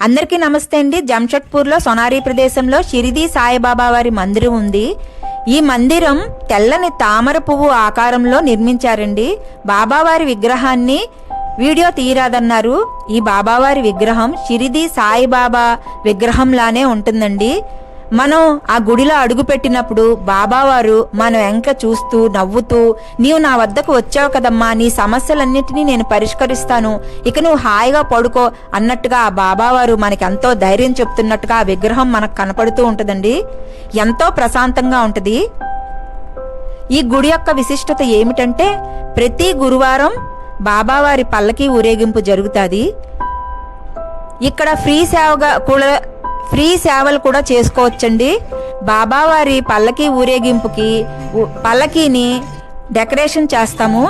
అందరికీ నమస్తే అండి. జంషెడ్పూర్లో సొనారి ప్రదేశంలో షిరిడి సాయిబాబా వారి మందిరం ఉంది. ఈ మందిరం తెల్లని తామర పువ్వు ఆకారంలో నిర్మించారండి. బాబావారి విగ్రహాన్ని వీడియో తీయరాదన్నారు. ఈ బాబావారి విగ్రహం షిరిడి సాయిబాబా విగ్రహంలానే ఉంటుందండి. మనం ఆ గుడిలో అడుగుపెట్టినప్పుడు బాబావారు మన వెంక చూస్తూ నవ్వుతూ నీవు నా వద్దకు వచ్చావు కదమ్మా నీ సమస్యలన్నిటినీ నేను పరిష్కరిస్తాను. ఇక నువ్వు హాయిగా పడుకో అన్నట్టుగా ఆ బాబావారు మనకి ఎంతో ధైర్యం చెప్తున్నట్టుగా ఆ విగ్రహం మనకు కనపడుతూ ఉంటుందండి. ఎంతో ప్రశాంతంగా ఉంటుంది. ఈ గుడి యొక్క విశిష్టత ఏమిటంటే ప్రతి గురువారం బాబావారి పల్లకి ఊరేగింపు జరుగుతుంది. ఇక్కడ ఫ్రీ సేవగా కూడా ఫ్రీ సేవలు కూడా చేసుకోవచ్చండి. బాబావారి పల్లకి ఊరేగింపుకి పల్లకీని డెకరేషన్ చేస్తాము.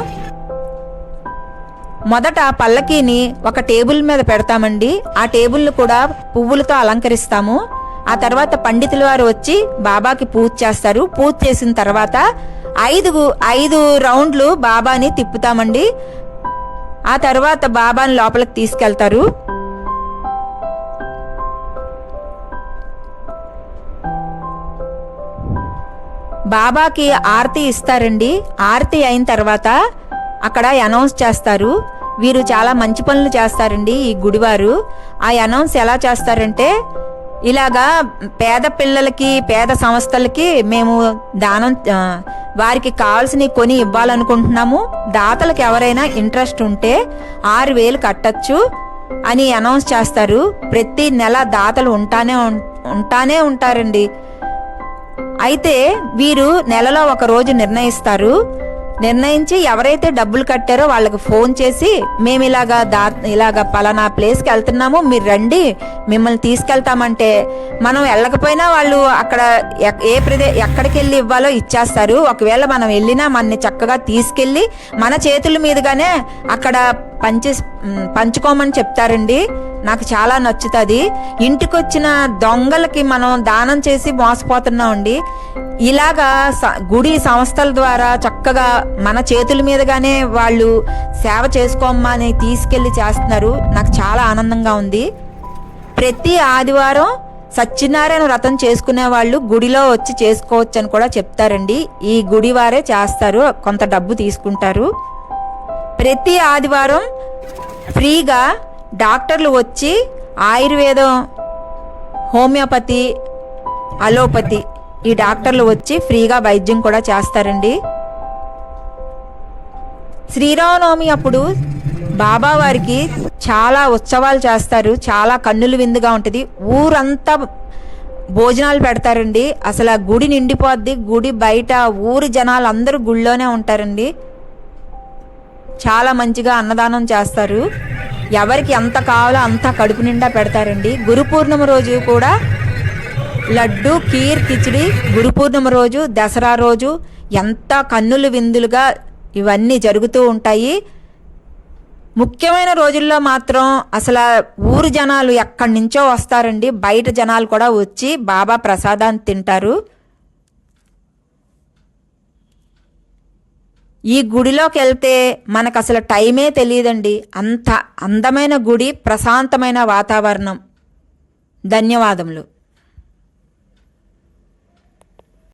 మొదట పల్లకీని ఒక టేబుల్ మీద పెడతామండి. ఆ టేబుల్ను కూడా పువ్వులతో అలంకరిస్తాము. ఆ తర్వాత పండితుల వారు వచ్చి బాబాకి పూజ చేస్తారు. పూజ చేసిన తర్వాత ఐదు ఐదు రౌండ్లు బాబాని తిప్పుతామండి. ఆ తర్వాత బాబాని లోపలికి తీసుకెళ్తారు. బాబాకి ఆరతి ఇస్తారండి. ఆరతి అయిన తర్వాత అక్కడ అనౌన్స్ చేస్తారు. వీరు చాలా మంచి పనులు చేస్తారండి ఈ గుడివారు. ఆ అనౌన్స్ ఎలా చేస్తారంటే ఇలాగా పేద పిల్లలకి పేద సంస్థలకి మేము దానం వారికి కావాల్సినవి కొని ఇవ్వాలనుకుంటున్నాము. దాతలకు ఎవరైనా ఇంట్రెస్ట్ ఉంటే ఆరు వేలు కట్టచ్చు అని అనౌన్స్ చేస్తారు. ప్రతి నెల దాతలు ఉంటానే ఉంటానే ఉంటారండి. అయితే వీరు నెలలో ఒక రోజు నిర్ణయిస్తారు. నిర్ణయించి ఎవరైతే డబ్బులు కట్టారో వాళ్ళకి ఫోన్ చేసి మేము ఇలాగా దా ఇలాగా పలానా ప్లేస్కి వెళ్తున్నాము మీరు రండి మిమ్మల్ని తీసుకెళ్తామంటే. మనం వెళ్ళకపోయినా వాళ్ళు అక్కడ ఏ ప్రదే ఎక్కడికి వెళ్ళి ఇవ్వాలో ఇచ్చేస్తారు. ఒకవేళ మనం వెళ్ళినా మనని చక్కగా తీసుకెళ్ళి మన చేతుల మీదుగానే అక్కడ పంచి పంచుకోమని చెప్తారండి. నాకు చాలా నచ్చుతుంది. ఇంటికొచ్చిన దొంగలకి మనం దానం చేసి మోసపోతున్నామండి. ఇలాగా స- గుడి సంస్థల ద్వారా చక్కగా మన చేతుల మీదుగానే వాళ్ళు సేవ చేసుకోమ్మా అని తీసుకెళ్ళి చేస్తున్నారు. నాకు చాలా ఆనందంగా ఉంది. ప్రతి ఆదివారం సత్యనారాయణ వ్రతం చేసుకునే వాళ్ళు గుడిలో వచ్చి చేసుకోవచ్చు అని కూడా చెప్తారండి. ఈ గుడి వారే చేస్తారు. కొంత డబ్బు తీసుకుంటారు. ప్రతి ఆదివారం ఫ్రీగా డాక్టర్లు వచ్చి ఆయుర్వేదం హోమియోపతి అలోపతి ఈ డాక్టర్లు వచ్చి ఫ్రీగా వైద్యం కూడా చేస్తారండి. శ్రీరామనవమి అప్పుడు బాబా వారికి చాలా ఉత్సవాలు చేస్తారు. చాలా కన్నుల విందుగా ఉంటుంది. ఊరంతా భోజనాలు పెడతారండి. అసలు ఆ గుడి నిండిపోద్ది. గుడి బయట ఊరి జనాలు అందరూ గుళ్ళోనే ఉంటారండి. చాలా మంచిగా అన్నదానం చేస్తారు. ఎవరికి ఎంత కావాలో అంత కడుపు నిండా పెడతారండి. గురు పూర్ణిమ రోజు కూడా లడ్డు కీర్ కిచిడి గురు పూర్ణిమ రోజు దసరా రోజు ఎంత కన్నులు విందులుగా ఇవన్నీ జరుగుతూ ఉంటాయి. ముఖ్యమైన రోజుల్లో మాత్రం అసలు ఊరు జనాలు ఎక్కడి నుంచో వస్తారండి. బయట జనాలు కూడా వచ్చి బాబా ప్రసాదాన్ని తింటారు. ఈ గుడిలోకి వెళ్తే మనకు అసలు టైమే తెలియదండి. అంత అందమైన గుడి ప్రశాంతమైన వాతావరణం. ధన్యవాదములు.